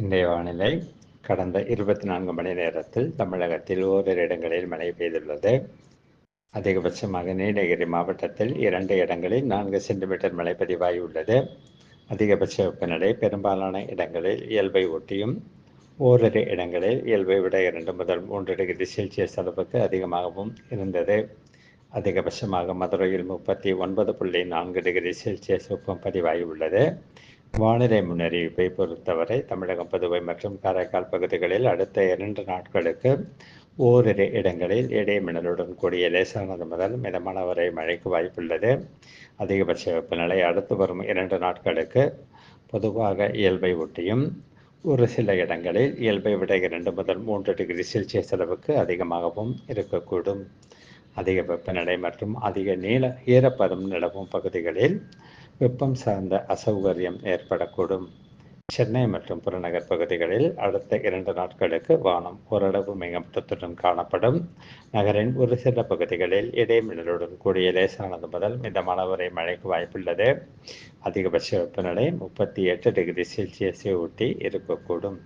இன்றைய வானிலை கடந்த இருபத்தி நான்கு மணி நேரத்தில் தமிழகத்தில் ஓரிரு இடங்களில் மழை பெய்துள்ளது. அதிகபட்சமாக நீலகிரி மாவட்டத்தில் இரண்டு இடங்களில் நான்கு சென்டிமீட்டர் மழை பதிவாகியுள்ளது அதிகபட்ச வெப்பநிலை பெரும்பாலான இடங்களில் இயல்பை ஒட்டியும் ஓரிரு இடங்களில் இயல்பை விட இரண்டு முதல் மூன்று டிகிரி செல்சியஸ் அளவுக்கு அதிகமாகவும் இருந்தது. அதிகபட்சமாக மதுரையில் முப்பத்தி ஒன்பது புள்ளி நான்கு டிகிரி செல்சியஸ் வெப்பம் பதிவாகியுள்ளது வானிலை முன்னறிவிப்பை பொறுத்தவரை தமிழகம் புதுவை மற்றும் காரைக்கால் பகுதிகளில் அடுத்த இரண்டு நாட்களுக்கு ஓரிரு இடங்களில் இடைமின்னலுடன் கூடிய லேசானது முதல் மிதமான வரை மழைக்கு வாய்ப்புள்ளது. அதிகபட்ச வெப்பநிலை அடுத்து வரும் இரண்டு நாட்களுக்கு பொதுவாக இயல்பை ஒட்டியும் ஒரு சில இடங்களில் இயல்பை விட இரண்டு முதல் மூன்று டிகிரி செல்சியஸ் அளவுக்கு அதிகமாகவும் இருக்கக்கூடும். அதிக வெப்பநிலை மற்றும் அதிக நீள ஈரப்பதம் நிலவும் பகுதிகளில் வெப்பம் சார்ந்த அசௌகரியம் ஏற்படக்கூடும். சென்னை மற்றும் புறநகர் பகுதிகளில் அடுத்த இரண்டு நாட்களுக்கு வானம் ஓரளவு மேகமூட்டத்துடன் காணப்படும். நகரின் ஒரு சில பகுதிகளில் இடைமின்னலுடன் கூடிய லேசானது முதல் மிதமான வரை மழைக்கு வாய்ப்புள்ளது. அதிகபட்ச வெப்பநிலை முப்பத்தி எட்டு டிகிரி செல்சியஸை ஒட்டி இருக்கக்கூடும்.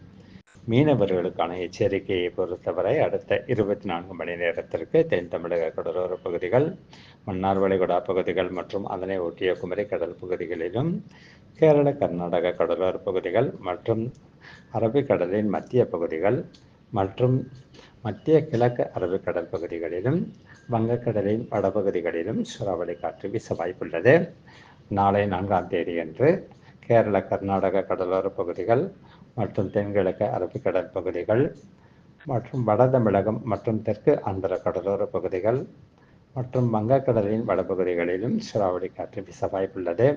மீனவர்களுக்கான எச்சரிக்கையை பொறுத்தவரை அடுத்த இருபத்தி நான்கு மணி நேரத்திற்கு தென் தமிழக கடலோர பகுதிகள் மன்னார் வளைகுடா பகுதிகள் மற்றும் அதனை ஒட்டிய குமரி கடல் பகுதிகளிலும் கேரள கர்நாடக கடலோர பகுதிகள் மற்றும் அரபிக்கடலின் மத்திய பகுதிகள் மற்றும் மத்திய கிழக்கு அரபிக்கடல் பகுதிகளிலும் வங்கக்கடலின் வடபகுதிகளிலும் சூறாவளி காற்று வீச வாய்ப்புள்ளது. நாளை நான்காம் தேதி அன்று கேரள கர்நாடக கடலோர பகுதிகள் மற்றும் தென்கிழக்கு அரபிக்கடல் பகுதிகள் மற்றும் வட தமிழகம் மற்றும் தெற்கு ஆந்திர கடலோர பகுதிகள் மற்றும் வங்கக்கடலின் வடபகுதிகளிலும் சூறாவளி காற்று வீச வாய்ப்புள்ளது.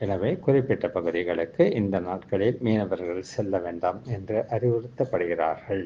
எனவே குறிப்பிட்ட பகுதிகளுக்கு இந்த நாட்களில் மீனவர்கள் செல்ல வேண்டாம் என்று அறிவுறுத்தப்படுகிறார்கள்.